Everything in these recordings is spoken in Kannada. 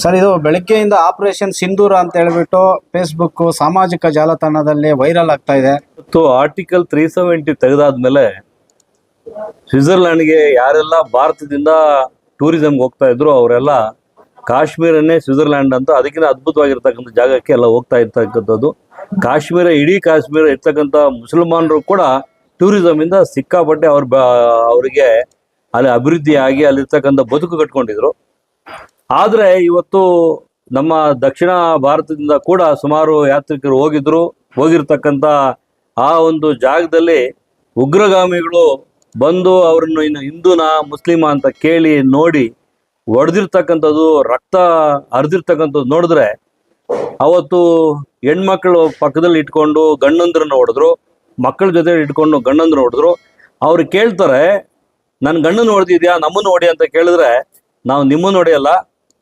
ಸರ್, ಇದು ಬೆಳಗ್ಗೆಯಿಂದ ಆಪರೇಷನ್ ಸಿಂಧೂರ ಅಂತ ಹೇಳ್ಬಿಟ್ಟು ಫೇಸ್ಬುಕ್ ಸಾಮಾಜಿಕ ಜಾಲತಾಣದಲ್ಲಿ ವೈರಲ್ ಆಗ್ತಾ ಇದೆ. ಮತ್ತು ಆರ್ಟಿಕಲ್ ತ್ರೀ ಸೆವೆಂಟಿ ತೆಗೆದಾದ್ಮೇಲೆ ಸ್ವಿಟ್ಜರ್ಲ್ಯಾಂಡ್ಗೆ ಯಾರೆಲ್ಲ ಭಾರತದಿಂದ ಟೂರಿಸಂಗೆ ಹೋಗ್ತಾ ಇದ್ರು, ಅವರೆಲ್ಲ ಕಾಶ್ಮೀರನ್ನೇ ಸ್ವಿಟ್ಜರ್ಲೆಂಡ್ ಅಂತ ಅದಕ್ಕಿಂತ ಅದ್ಭುತವಾಗಿರ್ತಕ್ಕಂಥ ಜಾಗಕ್ಕೆ ಎಲ್ಲ ಹೋಗ್ತಾ ಇರ್ತಕ್ಕಂಥದ್ದು. ಕಾಶ್ಮೀರ, ಇಡೀ ಕಾಶ್ಮೀರ ಇರ್ತಕ್ಕಂಥ ಮುಸಲ್ಮಾನರು ಕೂಡ ಟೂರಿಸಂ ಇಂದ ಸಿಕ್ಕಾಪಟ್ಟೆ ಅವ್ರ ಅವರಿಗೆ ಅಲ್ಲಿ ಅಭಿವೃದ್ಧಿ ಆಗಿ ಅಲ್ಲಿರ್ತಕ್ಕಂಥ ಬದುಕು ಕಟ್ಕೊಂಡಿದ್ರು. ಆದ್ರೆ ಇವತ್ತು ನಮ್ಮ ದಕ್ಷಿಣ ಭಾರತದಿಂದ ಕೂಡ ಸುಮಾರು ಯಾತ್ರಿಕರು ಹೋಗಿದ್ರು ಹೋಗಿರ್ತಕ್ಕಂಥ ಆ ಒಂದು ಜಾಗದಲ್ಲಿ ಉಗ್ರಗಾಮಿಗಳು ಬಂದು ಅವರನ್ನು ಇನ್ನು ಹಿಂದೂನ, ಮುಸ್ಲಿಮ ಅಂತ ಕೇಳಿ ನೋಡಿ ಹೊಡೆದಿರ್ತಕ್ಕಂಥದ್ದು, ರಕ್ತ ಹರಿದಿರ್ತಕ್ಕಂಥದ್ದು ನೋಡಿದ್ರೆ ಅವತ್ತು ಹೆಣ್ಮಕ್ಳು ಪಕ್ಕದಲ್ಲಿ ಇಟ್ಕೊಂಡು ಗಂಡಂದ್ರನ್ನ ಹೊಡೆದ್ರು, ಮಕ್ಕಳ ಜೊತೆ ಇಟ್ಕೊಂಡು ಗಂಡಂದ್ರ ಹೊಡೆದ್ರು. ಅವ್ರು ಕೇಳ್ತಾರೆ ನನ್ನ ಗಂಡನ ಹೊಡೆದಿದ್ಯಾ? ನಮ್ಮನ್ನು ಹೊಡಿ ಅಂತ ಕೇಳಿದ್ರೆ, ನಾವು ನಿಮ್ಮನ್ನು ಹೊಡೆಯಲ್ಲ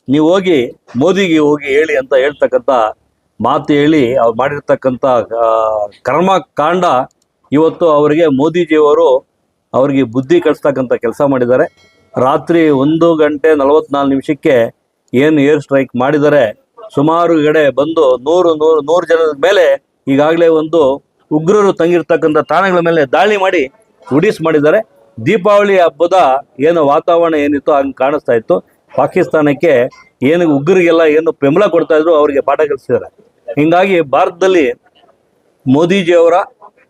ನೀವು ಹೋಗಿ ಮೋದಿಗೆ ಹೋಗಿ ಹೇಳಿ ಅಂತ ಹೇಳ್ತಕ್ಕಂಥ ಮಾತು ಹೇಳಿ ಅವ್ರು ಮಾಡಿರ್ತಕ್ಕಂಥ ಆ, ಕರ್ಮ ಕಾಂಡ ಇವತ್ತು ಅವರಿಗೆ ಮೋದಿಜಿಯವರು ಅವರಿಗೆ ಬುದ್ಧಿ ಕಳಿಸ್ತಕ್ಕಂಥ ಕೆಲಸ ಮಾಡಿದ್ದಾರೆ. ರಾತ್ರಿ ಒಂದು ಗಂಟೆ ನಲವತ್ನಾಲ್ಕು ನಿಮಿಷಕ್ಕೆ ಏನು ಏರ್ ಸ್ಟ್ರೈಕ್ ಮಾಡಿದ್ದಾರೆ ಸುಮಾರು ಕಡೆ ಬಂದು ನೂರು ನೂರು ನೂರು ಜನದ ಮೇಲೆ ಈಗಾಗಲೇ ಒಂದು ಉಗ್ರರು ತಂಗಿರ್ತಕ್ಕಂಥ ತಾಣಗಳ ಮೇಲೆ ದಾಳಿ ಮಾಡಿ ಉಡೀಸ್ ಮಾಡಿದ್ದಾರೆ. ದೀಪಾವಳಿ ಹಬ್ಬದ ಏನು ವಾತಾವರಣ ಏನಿತ್ತು ಹಂಗೆ ಕಾಣಿಸ್ತಾ ಇತ್ತು. ಪಾಕಿಸ್ತಾನಕ್ಕೆ ಏನು ಉಗ್ರಿಗೆಲ್ಲ ಏನು ಬೆಂಬಲ ಕೊಡ್ತಾ ಇದ್ರು ಅವರಿಗೆ ಪಾಠ ಕಲಿಸಿದ್ದಾರೆ. ಹಿಂಗಾಗಿ ಭಾರತದಲ್ಲಿ ಮೋದಿಜಿಯವರ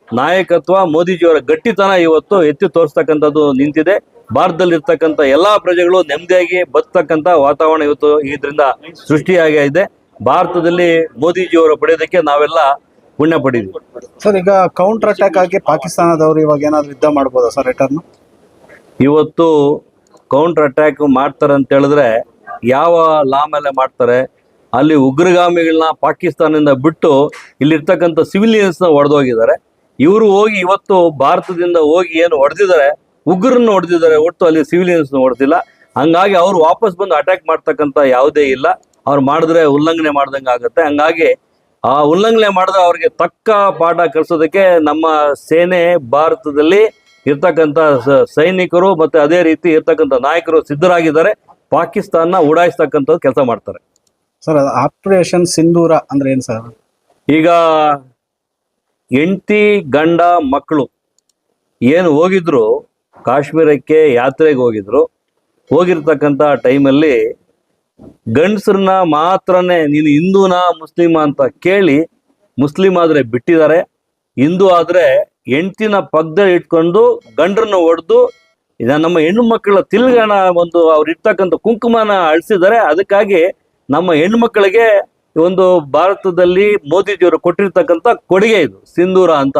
ನಾಯಕತ್ವ ಮೋದಿಜಿಯವರ ಗಟ್ಟಿತನ ಇವತ್ತು ಎತ್ತಿ ತೋರಿಸ್ತಕ್ಕಂಥದ್ದು ನಿಂತಿದೆ. ಭಾರತದಲ್ಲಿರ್ತಕ್ಕಂಥ ಎಲ್ಲ ಎಲ್ಲಾ ಪ್ರಜೆಗಳು ನೆಮ್ಮದಿಯಾಗಿ ಬದುಕ್ತಕ್ಕಂಥ ವಾತಾವರಣ ಇವತ್ತು ಇದರಿಂದ ಸೃಷ್ಟಿಯಾಗಿ ಇದೆ ಭಾರತದಲ್ಲಿ ಮೋದಿಜಿಯವರು ಪಡೆಯೋದಕ್ಕೆ ನಾವೆಲ್ಲ ಪುಣ್ಯ ಸರ್ ಈಗ ಕೌಂಟರ್ ಅಟ್ಯಾಕ್ ಆಗಿ ಪಾಕಿಸ್ತಾನದವರು ಇವಾಗ ಏನಾದರೂ ಯುದ್ಧ ಮಾಡ್ಬೋದಾ ಸರ್ ರಿಟರ್ನ್ ಇವತ್ತು ಕೌಂಟರ್ ಅಟ್ಯಾಕ್ ಮಾಡ್ತಾರೆ ಅಂತ ಹೇಳಿದ್ರೆ ಯಾವ ಲಾ ಮೇಲೆ ಮಾಡ್ತಾರೆ? ಅಲ್ಲಿ ಉಗ್ರಗಾಮಿಗಳನ್ನ ಪಾಕಿಸ್ತಾನದಿಂದ ಬಿಟ್ಟು ಇಲ್ಲಿರ್ತಕ್ಕಂಥ ಸಿವಿಲಿಯನ್ಸ್ನ ಹೊಡೆದೋಗಿದ್ದಾರೆ. ಇವರು ಹೋಗಿ ಇವತ್ತು ಭಾರತದಿಂದ ಹೋಗಿ ಏನು ಹೊಡೆದಿದ್ದಾರೆ? ಉಗ್ರನ್ನ ಹೊಡೆದಿದ್ದಾರೆ ಒಟ್ಟು ಅಲ್ಲಿ ಸಿವಿಲಿಯನ್ಸ್ನ ಹೊಡೆದಿಲ್ಲ. ಹಂಗಾಗಿ ಅವ್ರು ವಾಪಸ್ ಬಂದು ಅಟ್ಯಾಕ್ ಮಾಡ್ತಕ್ಕಂಥ ಯಾವುದೇ ಇಲ್ಲ. ಅವ್ರು ಮಾಡಿದ್ರೆ ಉಲ್ಲಂಘನೆ ಮಾಡ್ದಂಗೆ ಆಗುತ್ತೆ. ಹಂಗಾಗಿ ಆ ಉಲ್ಲಂಘನೆ ಮಾಡಿದ್ರೆ ಅವ್ರಿಗೆ ತಕ್ಕ ಪಾಠ ಕಲಿಸೋದಕ್ಕೆ ನಮ್ಮ ಸೇನೆ ಭಾರತದಲ್ಲಿ ಇರ್ತಕ್ಕಂಥ ಸೈನಿಕರು ಮತ್ತೆ ಅದೇ ರೀತಿ ಇರ್ತಕ್ಕಂಥ ನಾಯಕರು ಸಿದ್ಧರಾಗಿದ್ದಾರೆ. ಪಾಕಿಸ್ತಾನ ಉಡಾಯಿಸ್ತಕ್ಕಂಥದ್ದು ಕೆಲಸ ಮಾಡ್ತಾರೆ. ಸರ್ ಆಪರೇಷನ್ ಸಿಂಧೂರ ಅಂದ್ರೆ ಏನು ಸರ್? ಈಗ ಹೆಂಡತಿ ಗಂಡ ಮಕ್ಕಳು ಏನು ಹೋಗಿದ್ರು ಕಾಶ್ಮೀರಕ್ಕೆ ಯಾತ್ರೆಗೆ ಹೋಗಿದ್ರು ಹೋಗಿರ್ತಕ್ಕಂಥ ಟೈಮಲ್ಲಿ ಗಂಡಸ್ರನ್ನ ಮಾತ್ರನೇ ನೀನು ಹಿಂದೂನಾ ಮುಸ್ಲಿಮ ಅಂತ ಕೇಳಿ ಮುಸ್ಲಿಂ ಆದರೆ ಬಿಟ್ಟಿದ್ದಾರೆ. ಹಿಂದೂ ಆದ್ರೆ ಹೆಂಡ್ತಿನ ಪಗ್ದ ಇಟ್ಕೊಂಡು ಗಂಡ್ರನ್ನ ಹೊಡೆದು, ಇದ ನಮ್ಮ ಹೆಣ್ಣು ಮಕ್ಕಳ ತಿಲ್ಗಣ ಒಂದು ಅವ್ರು ಇರ್ತಕ್ಕಂಥ ಕುಂಕುಮನ ಅಳಿಸಿದ್ದಾರೆ ಅದಕ್ಕಾಗಿ ನಮ್ಮ ಹೆಣ್ಣು ಮಕ್ಕಳಿಗೆ ಒಂದು ಭಾರತದಲ್ಲಿ ಮೋದಿಜಿಯವರು ಕೊಟ್ಟಿರ್ತಕ್ಕಂಥ ಕೊಡುಗೆ ಇದು, ಸಿಂಧೂರ ಅಂತ.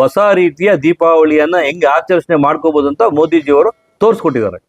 ಹೊಸ ರೀತಿಯ ದೀಪಾವಳಿಯನ್ನ ಹೆಂಗೆ ಆಚರಣೆ ಮಾಡ್ಕೋಬಹುದು ಅಂತ ಮೋದಿಜಿಯವರು ತೋರಿಸ್ಕೊಟ್ಟಿದ್ದಾರೆ.